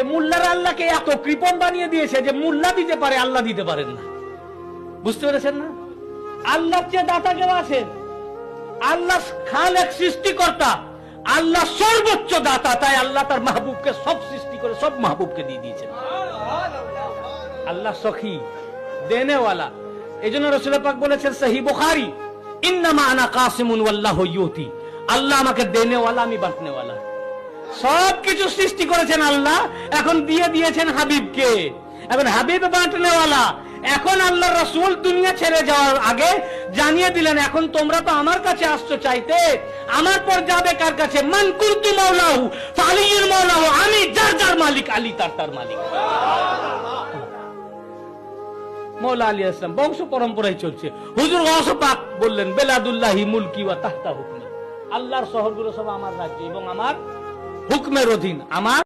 এ মুল্লারা আল্লাহকে এত কৃপণ বানিয়ে দিয়েছে যে মুল্লা দিতে পারে, আল্লাহ দিতে পারেন না। বুঝতে পেরেছেন না? আল্লাহর চেয়ে দাতা কেউ আছেন? আল্লাহ খান এক সৃষ্টিকর্তা। আল্লাহ সর্বোচ্চ দাতা, তাই আল্লাহ তার মাহবুবকে সব সৃষ্টি করে সব মাহবুবকে দিয়ে দিয়েছেন। আল্লাহ সখী, দেনেওয়ালা। এই জন্য রসুল পাক বলেছেন সহি বুখারি, ইন্নামা আনা কাসিমুন ওয়াল্লাহু আল্লাহ আমাকে দেনেওয়ালা, আমি বাঁটনেওয়ালা সব কিছু সৃষ্টি করেছেন আল্লাহ, এখন দিয়ে দিয়েছেন হাবিবকে। এখন হাবিব বাঁটনেওয়ালা, এখন আল্লাহ রসুল দুনিয়া ছেড়ে যাওয়ার আগে জানিয়ে দিলেন, এখন তোমরা তো আমার কাছে আসছো চাইতে, আমার পর যাবে কার কাছে? আমি যার যার মালিক, আলী তার তার মালিক। মৌলা আলী আসলাম, বংশ পরম্পরায় চলছে। হুজুর গৌস পাক বললেন, বেলাদুল্লাহি মুলকি ওয়া তাহতা হুকমি। আল্লাহর শহরগুলো সব আমার রাজ্য এবং আমার হুকমের অধীন। আমার